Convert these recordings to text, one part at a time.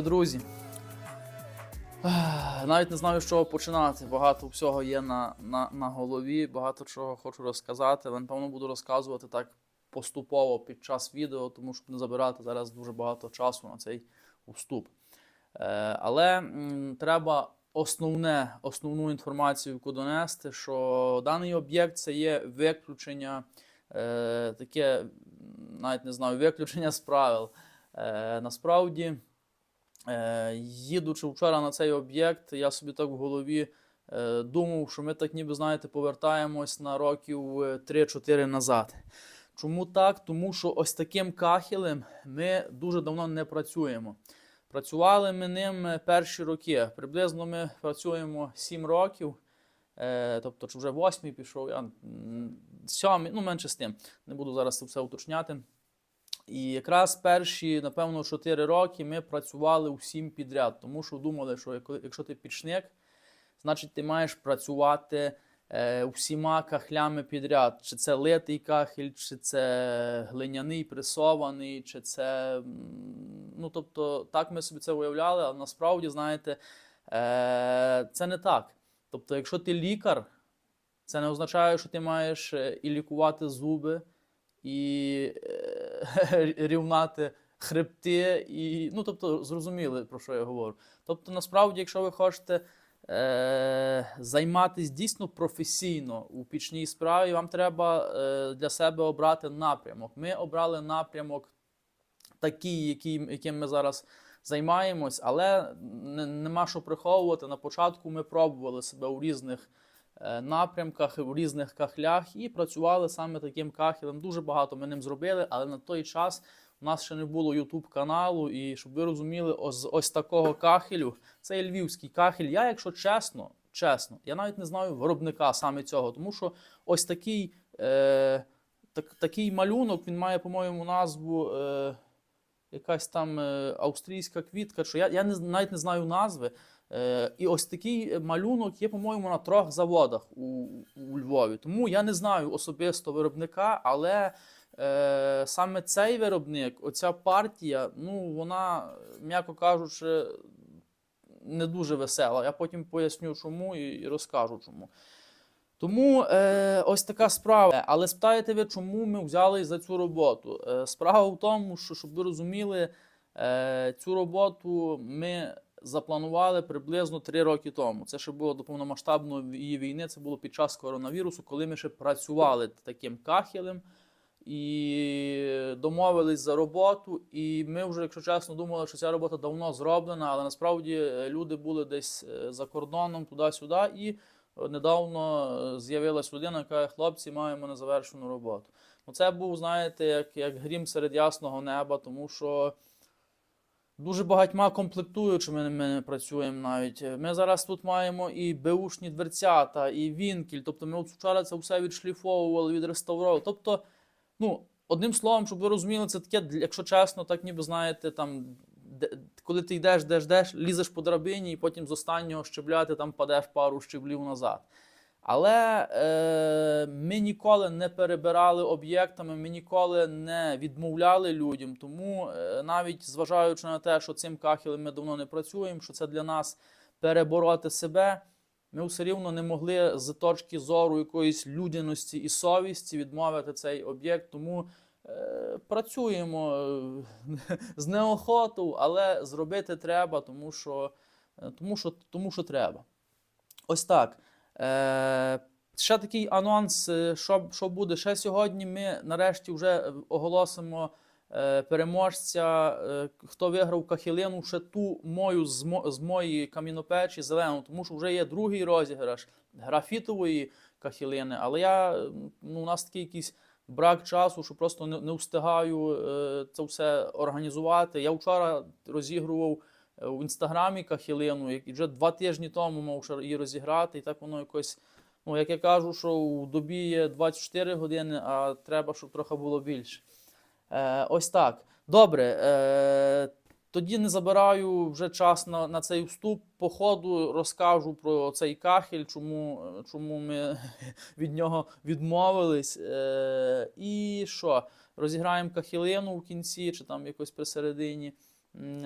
Вітаю, друзі. Навіть не знаю, з чого починати. Багато всього є на, на, на голові, багато чого хочу розказати, але напевно буду розказувати так поступово під час відео, тому щоб не забирати зараз дуже багато часу на цей вступ. Е, але м, треба основне, основну інформацію яку донести, що даний об'єкт це є виключення, е, таке, навіть не знаю, виключення з правил. Е, насправді, їдучи вчора на цей об'єкт, я собі так в голові е, думав, що ми так ніби, знаєте, повертаємось на років е, 3-4 назад. Чому так? Тому що ось таким кахелем ми дуже давно не працюємо. Працювали ми ним е, перші роки. Приблизно ми працюємо 7 років. Е, тобто, чи вже восьмий пішов, я м, сьомий, ну менше з тим. Не буду зараз це все уточняти. І якраз перші, напевно, 4 роки ми працювали усім підряд, тому що думали, що якщо ти пічник, значить ти маєш працювати е, всіма кахлями підряд. Чи це литий кахель, чи це глиняний пресований, чи це. Ну, тобто, так ми собі це уявляли, але насправді, знаєте, е, це не так. Тобто, якщо ти лікар, це не означає, що ти маєш е, і лікувати зуби, і е, рівнати хребти, і ну тобто зрозуміли про що я говорю. Тобто, насправді, якщо ви хочете е, займатися дійсно професійно у пічній справі, вам треба е, для себе обрати напрямок. Ми обрали напрямок такий, який, яким ми зараз займаємось, але не, нема що приховувати. На початку ми пробували себе у різних напрямках, у різних кахлях і працювали саме таким кахелем. Дуже багато ми ним зробили, але на той час у нас ще не було YouTube каналу. І щоб ви розуміли, ось, ось такого кахелю, це львівський кахель. Я, якщо чесно, чесно, я навіть не знаю виробника саме цього, тому що ось такий, е, так, такий малюнок він має, по-моєму, назву. Е, якась там е, австрійська квітка, що я, я не, навіть не знаю назви. Е, і ось такий малюнок є, по-моєму, на трьох заводах у, у Львові. Тому я не знаю особисто виробника, але е, саме цей виробник, оця партія, ну вона, м'яко кажучи, не дуже весела. Я потім поясню, чому і, і розкажу чому. Тому е, ось така справа. Але спитаєте ви, чому ми взяли за цю роботу? Е, справа в тому, що щоб ви розуміли, е, цю роботу ми запланували приблизно 3 роки тому. Це ще було до повномасштабної війни, це було під час коронавірусу, коли ми ще працювали таким кахелем і домовились за роботу. І ми вже, якщо чесно, думали, що ця робота давно зроблена, але насправді е, люди були десь е, за кордоном туди-сюди. І недавно е, з'явилась людина, яка хлопці, маємо незавершену роботу. Ну, це був, знаєте, як, як грім серед ясного неба, тому що дуже багатьма комплектуючими ми працюємо навіть. Ми зараз тут маємо і беушні дверцята, і вінкіль. Тобто ми от вчора це все відшліфовували, відреставровували. Тобто, ну, одним словом, щоб ви розуміли, це таке, якщо чесно, так ніби знаєте, там. Коли ти йдеш, йдеш, йдеш, лізеш по драбині, і потім з останнього щебля ти там падеш пару щеблів назад. Але е, ми ніколи не перебирали об'єктами, ми ніколи не відмовляли людям. Тому е, навіть зважаючи на те, що цим кахелем ми давно не працюємо, що це для нас перебороти себе, ми все рівно не могли з точки зору якоїсь людяності і совісті відмовити цей об'єкт. Тому працюємо е, з неохоту, але зробити треба, тому що, е, тому що, тому що треба. Ось так. Е, ще такий анонс, е, що, що буде. Ще сьогодні ми нарешті вже е, оголосимо е, переможця, е, хто виграв кахілину, ще ту мою з, мо- з моєї камінопечі зелену, тому що вже є другий розіграш графітової кахілини. Але я, е, ну, у нас такий якийсь брак часу, що просто не, не встигаю е, це все організувати. Я вчора розігрував е, в інстаграмі кахілину, і вже два тижні тому мав її розіграти, і так воно якось. Ну, як я кажу, що у добі є 24 години, а треба, щоб трохи було більше. Е, ось так. Добре. Е, тоді не забираю вже час на, на цей вступ. По ходу розкажу про цей кахель, чому, чому ми від нього відмовились. Е, і що? Розіграємо кахілину в кінці, чи там якось посередині.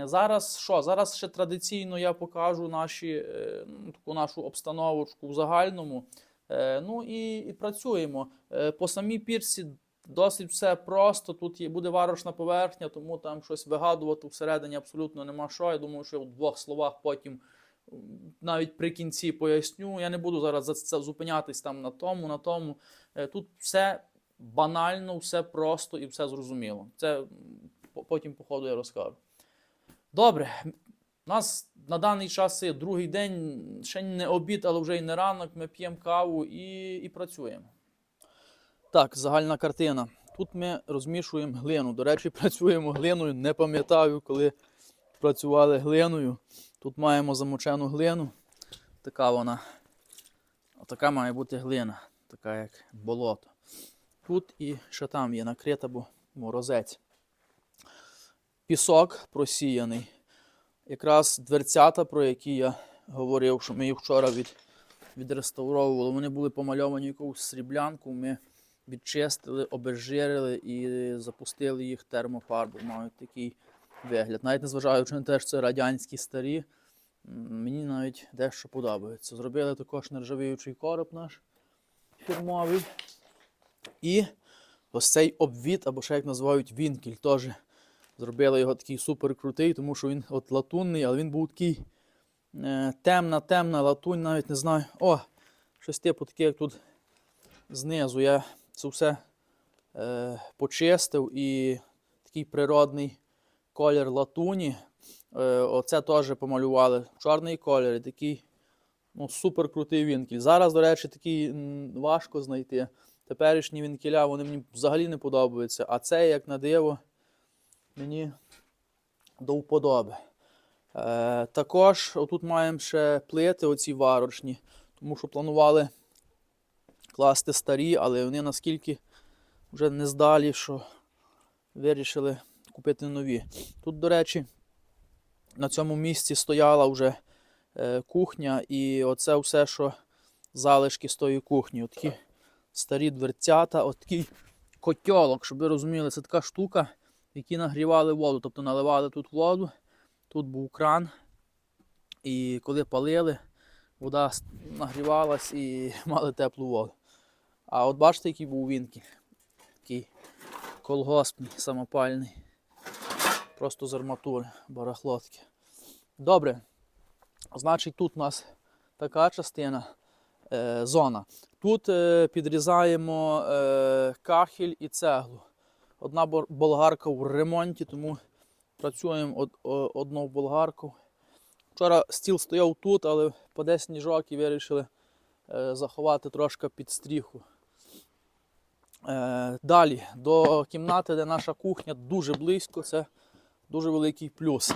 Зараз що? Зараз ще традиційно я покажу наші, е, ну, таку нашу обстановочку в загальному. Е, Ну і, і працюємо. Е, По самій пірсі досить все просто. Тут є, буде варочна поверхня, тому там щось вигадувати всередині абсолютно нема що. Я думаю, що в двох словах потім навіть при кінці поясню. Я не буду зараз за це зупинятись там на тому, на тому. Е, Тут все банально, все просто і все зрозуміло. Це потім, по ходу, я розкажу. Добре, у нас на даний час є другий день, ще не обід, але вже й не ранок. Ми п'ємо каву і, і працюємо. Так, загальна картина. Тут ми розмішуємо глину. До речі, працюємо глиною. Не пам'ятаю, коли працювали глиною. Тут маємо замочену глину. Така вона. Отака має бути глина, така як болото. Тут і ще там є накрита, бо морозець. Пісок просіяний. Якраз дверцята, про які я говорив, що ми їх вчора від, відреставровували. Вони були помальовані якусь сріблянку. Ми відчистили, обезжирили і запустили їх термофарбу. Мають такий вигляд. Навіть незважаючи на те, що це радянські старі, мені навіть дещо подобається. Зробили також нержавіючий короб наш фірмовий. І ось цей обвід, або ще як називають вінкель, теж зробили його такий супер крутий, тому що він от латунний, але він був такий е, темна, темна латунь, навіть не знаю. О, щось типу таке, як тут знизу. Я це все е, почистив і такий природний колір латуні. Е, оце теж помалювали. Чорний колір і такий ну, супер крутий вінкель. Зараз, до речі, такий важко знайти. Теперішні вінкеля вони мені взагалі не подобаються. А це, як на диво, мені до вподоби. Е, також отут маємо ще плити, оці варочні, тому що планували класти старі, але вони наскільки вже не здалі, що вирішили купити нові. Тут, до речі, на цьому місці стояла вже е, кухня, і оце все, що залишки з тої кухні. Отакі старі дверцята, от такий котьолок, щоб ви розуміли, це така штука, в якій нагрівали воду. Тобто наливали тут воду, тут був кран. І коли палили, вода нагрівалась і мали теплу воду. А от бачите, який був вінкель? Такий колгоспний, самопальний. Просто з арматури, барахлотки. Добре. Значить, тут у нас така частина, е, зона. Тут е, підрізаємо е, кахель і цеглу. Одна болгарка в ремонті, тому працюємо од, одну болгарку. Вчора стіл стояв тут, але паде сніжок і вирішили е, заховати трошки під стріху. Е, далі, до кімнати, де наша кухня, дуже близько, це дуже великий плюс.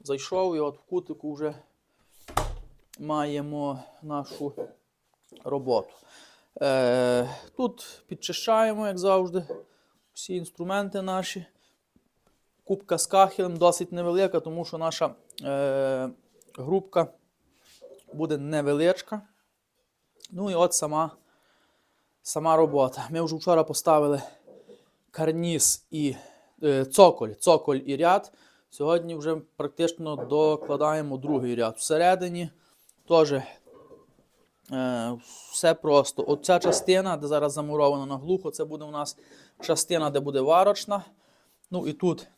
Зайшов і от в кутику вже маємо нашу роботу. Е, тут підчищаємо, як завжди, всі інструменти наші. Кубка з кахелем досить невелика, тому що наша е, грубка буде невеличка. Ну і от сама, сама робота. Ми вже вчора поставили карніз і е, цоколь, цоколь і ряд. Сьогодні вже практично докладаємо другий ряд. Всередині теж е, все просто. Оця частина, де зараз замуровано на глухо, це буде у нас частина, де буде варочна. Ну і тут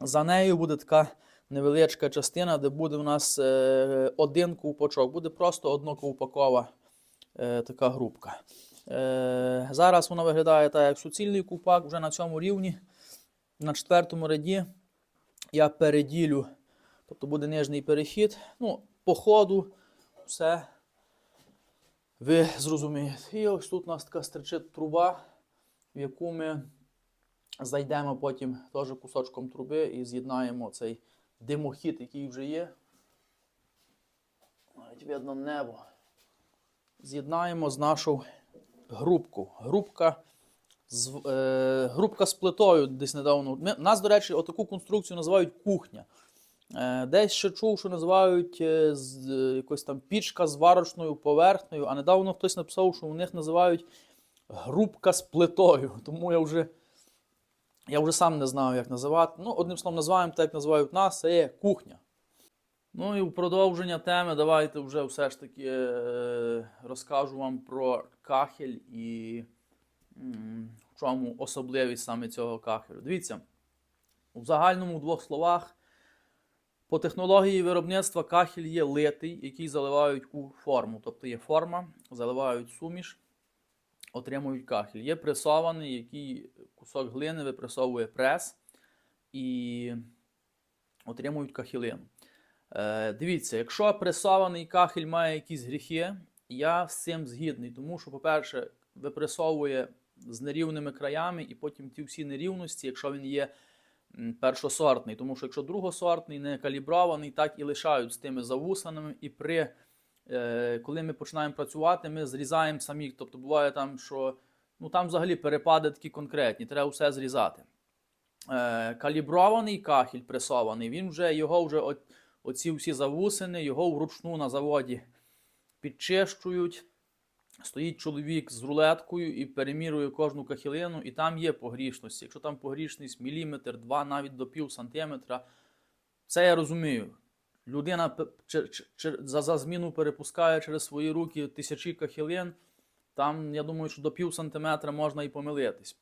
за нею буде така невеличка частина, де буде у нас е, один ковпачок. Буде просто одноковпакова е, така грубка. Е, зараз вона виглядає так, як суцільний ковпак, вже на цьому рівні. На четвертому ряді я переділю, тобто буде нижній перехід. Ну, по ходу все ви зрозумієте. І ось тут у нас така стерчить труба, в яку ми зайдемо потім теж кусочком труби і з'єднаємо цей димохід, який вже є. Навіть видно небо. З'єднаємо з нашою грубку. Грубка з, е, грубка з плитою десь недавно. Ми, нас, до речі, отаку конструкцію називають кухня. Е, десь ще чув, що називають е, з, е, якось там пічка з варочною поверхнею, а недавно хтось написав, що у них називають грубка з плитою. Тому я вже Я вже сам не знаю, як називати. Ну, одним словом, називаємо так, як називають нас, це є кухня. Ну і в продовження теми, давайте вже все ж таки е, розкажу вам про кахель і в чому особливість саме цього кахелю. Дивіться, в загальному в двох словах. По технології виробництва кахель є литий, який заливають у форму. Тобто є форма, заливають суміш, отримують кахель. Є пресований, який кусок глини випресовує прес і отримують кахелину. Е, дивіться, якщо пресований кахель має якісь гріхи, я з цим згідний, тому що, по-перше, випресовує з нерівними краями, і потім ті всі нерівності, якщо він є першосортний, тому що якщо другосортний, не калібрований, так і лишають з тими завусаними. І при, е, коли ми починаємо працювати, ми зрізаємо самі. Тобто буває там, що ну, там взагалі перепади такі конкретні, треба все зрізати. Е, калібрований кахель пресований, він вже його вже оці всі завусини, його вручну на заводі підчищують. Стоїть чоловік з рулеткою і перемірує кожну кахілину, і там є погрішності. Якщо там погрішність міліметр, два, навіть до пів сантиметра, це я розумію. Людина за зміну перепускає через свої руки тисячі кахілин, там, я думаю, що до пів сантиметра можна і помилитись.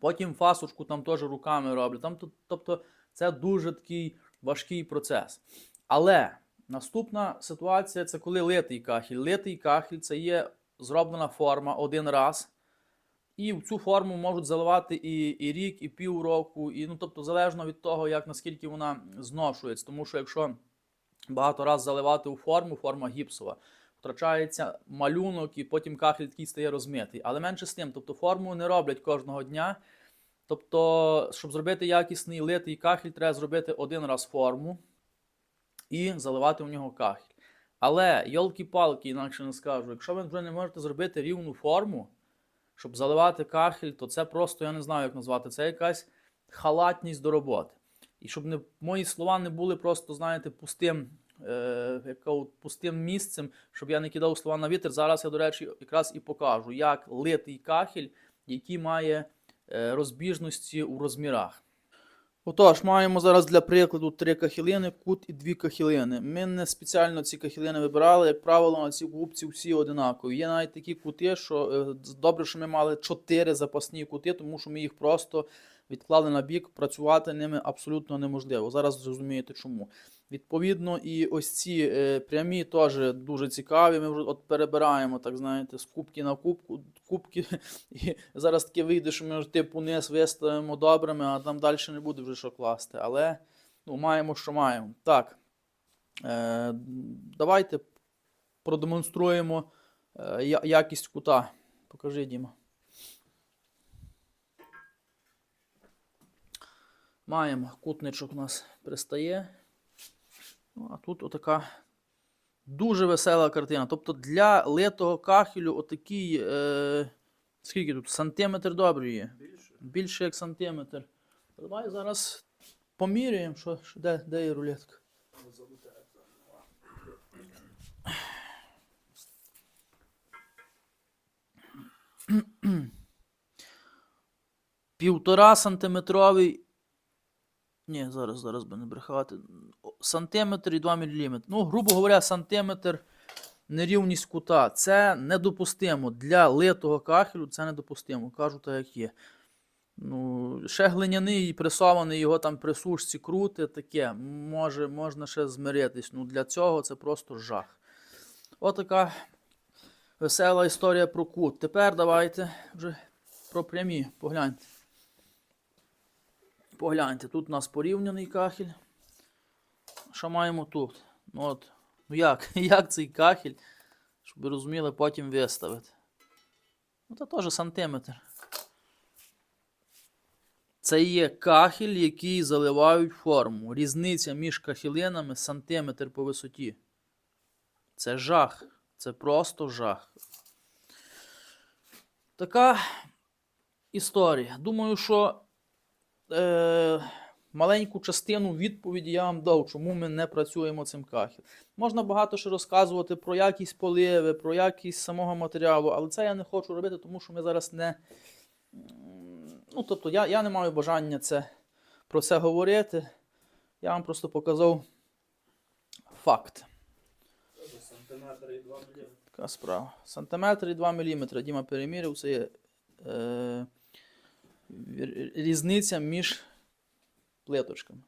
Потім фасочку там теж руками роблять. Там, тобто це дуже такий важкий процес. Але наступна ситуація це коли литий кахель. Литий кахель це є зроблена форма один раз. І в цю форму можуть заливати і, і рік, і півроку, і ну, тобто залежно від того, як наскільки вона зношується. Тому що якщо багато раз заливати у форму, форма гіпсова, втрачається малюнок, і потім кахель такий стає розмитий. Але менше з тим, тобто форму не роблять кожного дня. Тобто, щоб зробити якісний литий кахель, треба зробити один раз форму і заливати в нього кахель. Але, йолки-палки, інакше не скажу, якщо ви вже не можете зробити рівну форму, щоб заливати кахель, то це просто, я не знаю, як назвати, це якась халатність до роботи. І щоб не, мої слова не були просто, знаєте, пустим, е, пустим місцем, щоб я не кидав слова на вітер. Зараз я, до речі, якраз і покажу, як литий кахель, який має е, розбіжності у розмірах. Отож, маємо зараз для прикладу три кахілини, кут і дві кахілини. Ми не спеціально ці кахілини вибирали, як правило, на ці губці всі одинакові. Є навіть такі кути, що е, добре, що ми мали чотири запасні кути, тому що ми їх просто відклали на бік, працювати ними абсолютно неможливо. Зараз зрозумієте чому. Відповідно, і ось ці е, прямі теж дуже цікаві. Ми вже от перебираємо, так знаєте, з кубки на кубку, кубки. І зараз таке вийде, що ми вже типу низ виставимо добрими, а там далі не буде вже що класти. Але ну, маємо, що маємо. Так. Е, давайте продемонструємо е, якість кута. Покажи, Діма. Маємо кутничок у нас пристає. Ну, а тут отака дуже весела картина. Тобто для литого кахелю отакий. Е, скільки тут? Сантиметр добрий є. Більше. Більше як сантиметр. Давай зараз поміряємо, що, що де, де є рулетка. Півтора сантиметровий. Ні, зараз, зараз би не брехати. Сантиметр і 2 мм. Ну, грубо говоря, сантиметр нерівність кута. Це недопустимо. Для литого кахелю це недопустимо. Кажу так, як є. Ну, ще глиняний і пресований, його там при сушці крути, таке. Може, можна ще змиритись. Ну, для цього це просто жах. Отака весела історія про кут. Тепер давайте вже про прямі. Погляньте. Погляньте, тут у нас порівняний кахель. Що маємо тут? Ну от, ну як? Як цей кахель, щоб ви розуміли, потім виставити. Ну, це теж сантиметр. Це є кахель, який заливають форму. Різниця між кахілинами сантиметр по висоті. Це жах. Це просто жах. Така історія. Думаю, що е, маленьку частину відповіді я вам дав, чому ми не працюємо цим кахелем. Можна багато ще розказувати про якість поливи, про якість самого матеріалу, але це я не хочу робити, тому що ми зараз не Ну, тобто, я, я не маю бажання це, про це говорити. Я вам просто показав факт. Сантиметр і 2 мм. Така справа. Сантиметр і 2 мм. Діма переміряв, це є е, різниця між плиточками.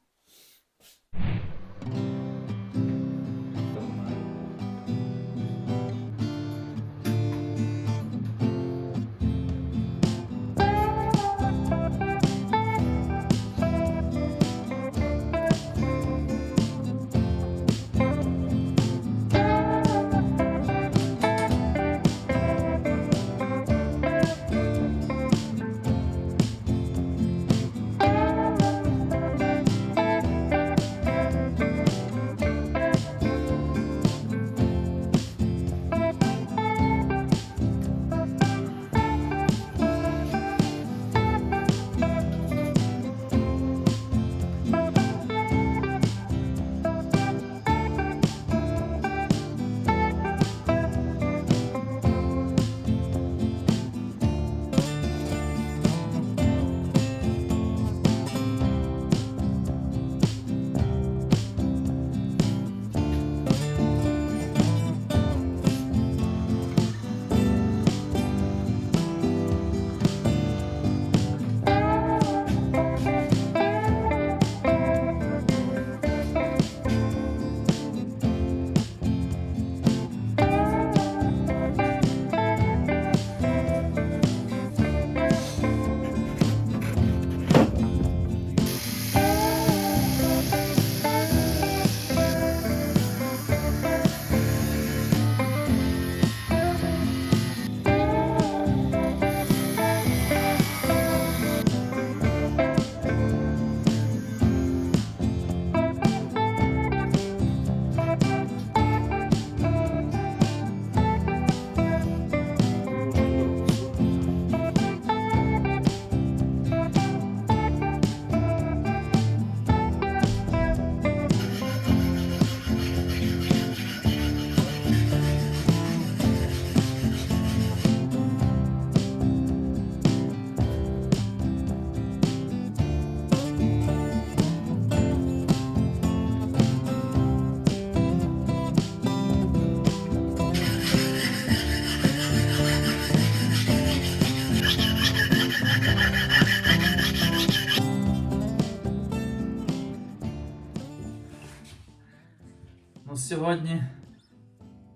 Сьогодні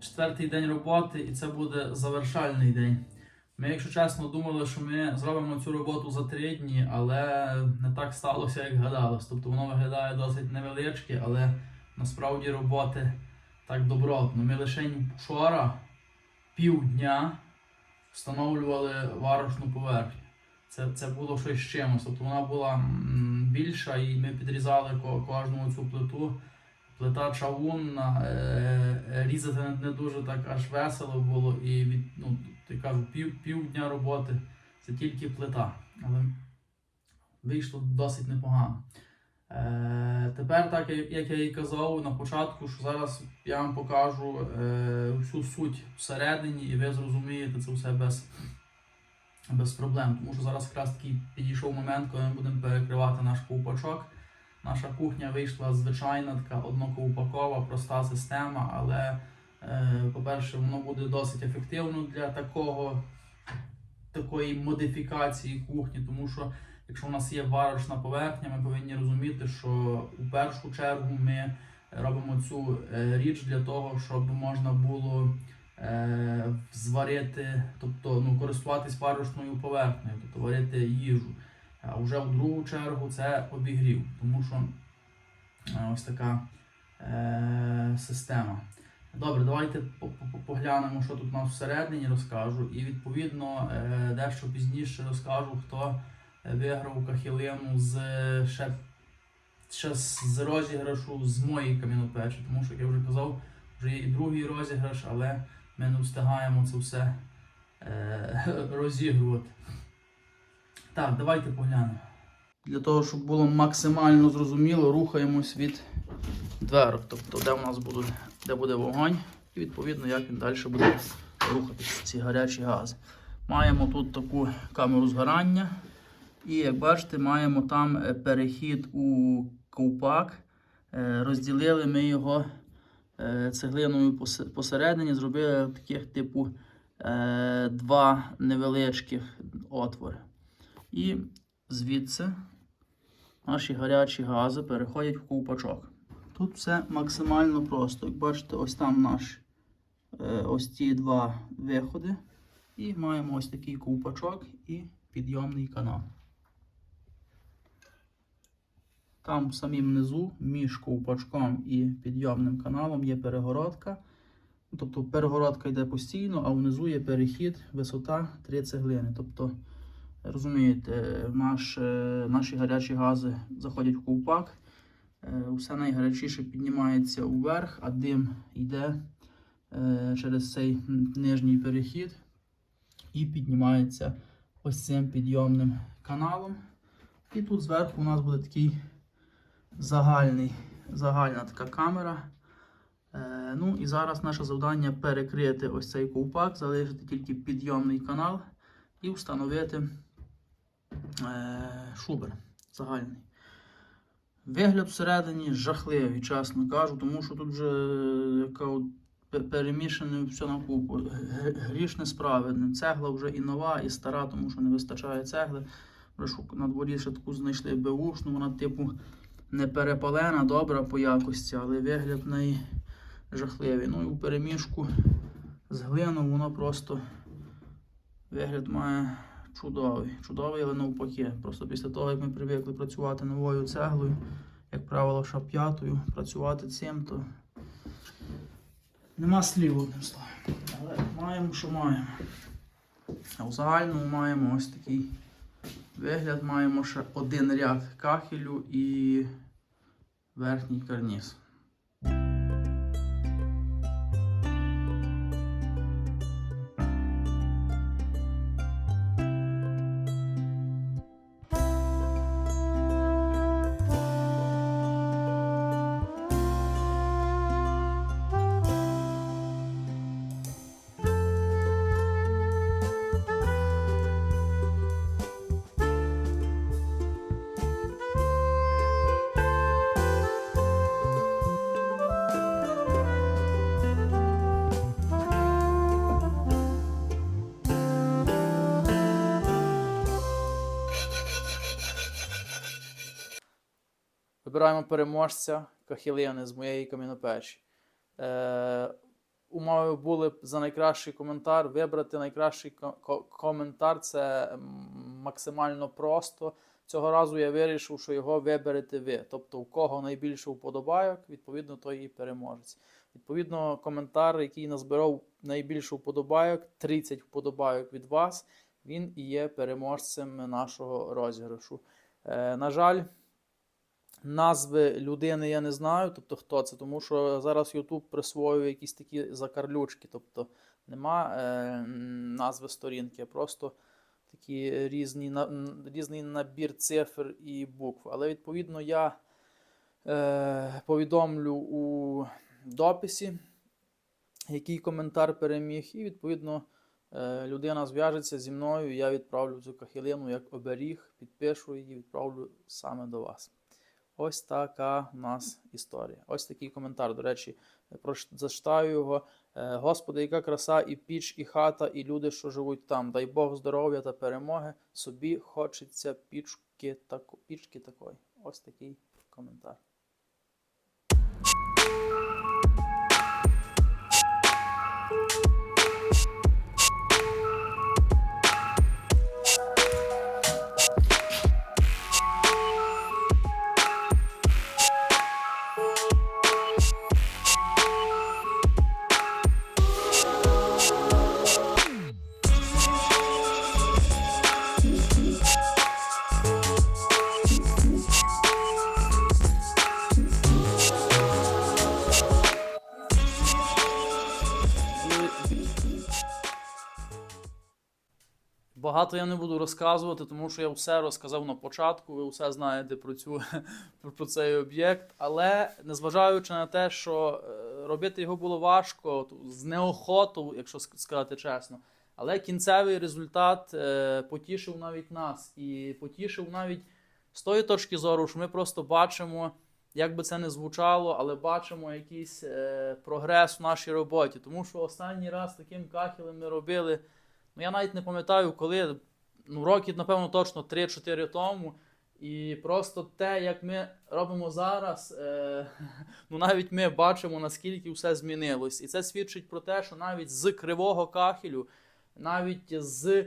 четвертий день роботи, і це буде завершальний день. Ми, якщо чесно, думали, що ми зробимо цю роботу за три дні, але не так сталося, як гадалось. Тобто воно виглядає досить невеличке, але насправді роботи так добротно. Ми лише вчора півдня встановлювали варочну поверхню. Це, це було щось з чимось. Тобто вона була більша, і ми підрізали ко- кожну цю плиту. Плита чавунна, е, різати не- дуже так аж весело було. І від, ну, ти кажу, пів, півдня роботи це тільки плита. Але вийшло досить непогано. Е, тепер, так як я і казав на початку, що зараз я вам покажу е, всю суть всередині, і ви зрозумієте це все без, без проблем. Тому що зараз якраз такий підійшов момент, коли ми будемо перекривати наш ковпачок. Наша кухня вийшла звичайна, така одноковпакова, проста система, але, е, по-перше, воно буде досить ефективно для такого, такої модифікації кухні, тому що якщо у нас є варочна поверхня, ми повинні розуміти, що у першу чергу ми робимо цю е, річ для того, щоб можна було е, зварити, тобто ну, користуватись варочною поверхнею, тобто варити їжу. А вже в другу чергу це обігрів, тому що е, ось така е, система. Добре, давайте по- по- поглянемо, що тут у нас всередині розкажу. І відповідно е, дещо пізніше розкажу, хто е, виграв кахілину з ще, ще з розіграшу з моєї кам'янопечі. Тому що, як я вже казав, вже є і другий розіграш, але ми не встигаємо це все е, розігрувати. Так, давайте поглянемо. Для того, щоб було максимально зрозуміло, рухаємось від дверок. Тобто, де у нас буде, де буде вогонь, і відповідно, як він далі буде рухатися, ці гарячі гази. Маємо тут таку камеру згорання. І як бачите, маємо там е, перехід у ковпак. Е, Розділили ми його е, цеглиною посередині, зробили таких типу два невеличких отвори. І звідси наші гарячі гази переходять в ковпачок. Тут все максимально просто. Як бачите, ось там наші е, ось ці два виходи. І маємо ось такий ковпачок і підйомний канал. Там в самім внизу між ковпачком і підйомним каналом є перегородка. Тобто перегородка йде постійно, а внизу є перехід, висота 3 цеглини. Тобто, розумієте, наш, наші гарячі гази заходять в ковпак, е, все найгарячіше піднімається вверх, а дим йде е, через цей нижній перехід і піднімається ось цим підйомним каналом. І тут зверху у нас буде такий загальний, загальна така камера. Е, ну і зараз наше завдання перекрити ось цей ковпак, залишити тільки підйомний канал і встановити шубер загальний. Вигляд всередині жахливий, чесно кажу, тому що тут вже е, яка от перемішане все на купу. Г- Гріш несправедним. Цегла вже і нова, і стара, тому що не вистачає цегли. На дворі ще таку знайшли беушну, вона типу не перепалена, добра по якості, але вигляд неї жахливий. Ну і у перемішку з глином воно просто вигляд має чудовий. Чудовий, але навпаки. Просто після того, як ми привикли працювати новою цеглою, як правило, шап'ятою, працювати цим, то нема слів одним словом. Але маємо, що маємо. А в загальному маємо ось такий вигляд, маємо ще один ряд кахелю і верхній карніз. Вибираємо переможця Кахілини з моєї камінопечі. Е, умови були за найкращий коментар. Вибрати найкращий ко- коментар це максимально просто. Цього разу я вирішив, що його виберете ви. Тобто, у кого найбільше вподобайок, відповідно, той і переможець. Відповідно, коментар, який назбирав найбільше вподобайок, 30 вподобайок від вас, він і є переможцем нашого розіграшу. Е, на жаль, Назви людини я не знаю, тобто хто це, тому що зараз YouTube присвоює якісь такі закарлючки, тобто нема е, назви сторінки, а просто такі різні, на- різний набір цифр і букв. Але відповідно я е, повідомлю у дописі, який коментар переміг, і відповідно е, людина зв'яжеться зі мною, я відправлю цю кахилину як оберіг, підпишу її, відправлю саме до вас. Ось така у нас історія. Ось такий коментар. До речі, зачитаю його. Е, Господи, яка краса, і піч, і хата, і люди, що живуть там. Дай Бог здоров'я та перемоги. Собі хочеться пічки, тако, пічки такої. Ось такий коментар. Багато я не буду розказувати, тому що я все розказав на початку, ви все знаєте про, цю, про цей об'єкт. Але незважаючи на те, що е, робити його було важко, з неохоту, якщо сказати чесно, Але кінцевий результат е, потішив навіть нас і потішив навіть з тої точки зору, що ми просто бачимо, як би це не звучало, але бачимо якийсь е, прогрес в нашій роботі. Тому що останній раз таким кахелем ми робили, ну я навіть не пам'ятаю, коли, ну років, напевно, точно 3-4 тому. І просто те, як ми робимо зараз, е, ну навіть ми бачимо, наскільки все змінилось. І це свідчить про те, що навіть з кривого кахелю, навіть з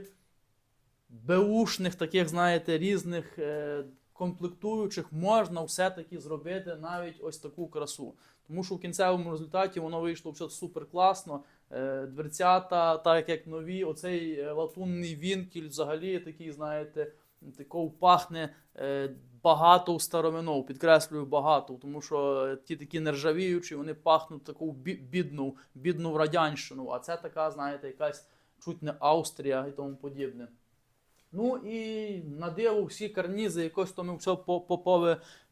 беушних таких, знаєте, різних е, комплектуючих можна все-таки зробити навіть ось таку красу. Тому що в кінцевому результаті воно вийшло супер класно. Е, дверцята, так як нові, оцей е, латунний вінкіль взагалі такий, знаєте, такого пахне е, багато у старовину, підкреслюю багато, тому що ті такі нержавіючі, вони пахнуть таку бідну, бідну радянщину, а це така, знаєте, якась чуть не Австрія і тому подібне. Ну і на диво всі карнізи, якось то ми все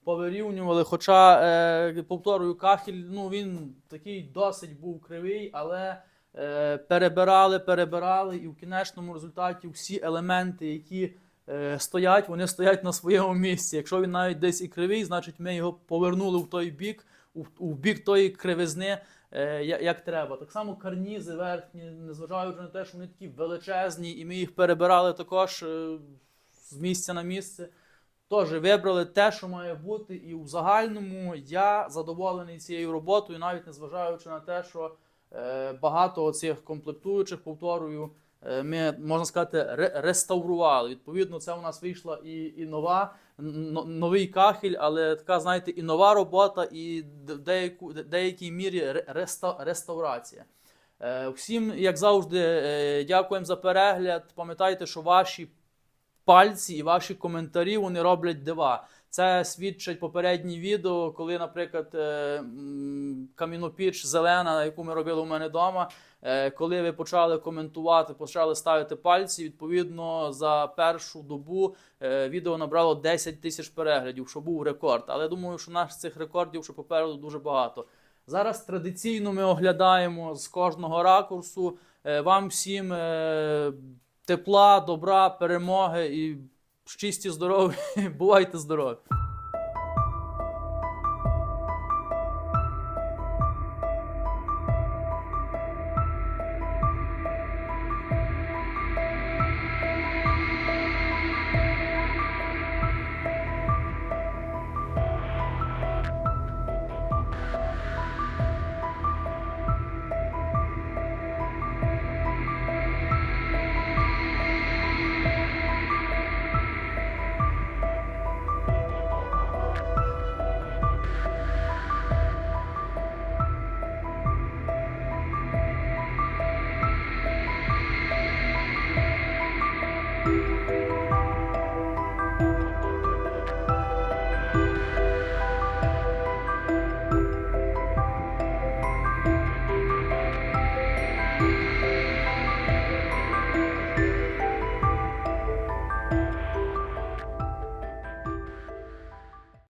повирівнювали. Хоча, е, повторюю, кахель, ну він такий досить був кривий, але е, перебирали, перебирали, і в кінечному результаті всі елементи, які е, стоять, вони стоять на своєму місці. Якщо він навіть десь і кривий, значить ми його повернули в той бік, у, у бік тої кривизни, е, як треба. Так само карнізи верхні, незважаючи на те, що вони такі величезні, і ми їх перебирали також е, з місця на місце. Теж вибрали те, що має бути, і в загальному я задоволений цією роботою, навіть незважаючи на те, що е, багато цих комплектуючих, повторюю, е, ми, можна сказати, ре- реставрували. Відповідно, це у нас вийшла і, і нова, новий кахель, але така, знаєте, і нова робота, і в деяку, деякій мірі реста, реставрація. Е, Всім, як завжди, дякуємо за перегляд. Пам'ятайте, що ваші пальці і ваші коментарі вони роблять дива. Це свідчать попередні відео, коли, наприклад, е, камінопіч зелена, яку ми робили у мене вдома, е, коли ви почали коментувати, почали ставити пальці, відповідно, за першу добу е, відео набрало 10 тисяч переглядів, що був рекорд. Але думаю, що наш цих рекордів ще попереду дуже багато. Зараз традиційно ми оглядаємо з кожного ракурсу. Вам всім тепла, добра, перемоги і щисті здорові. Бувайте здорові!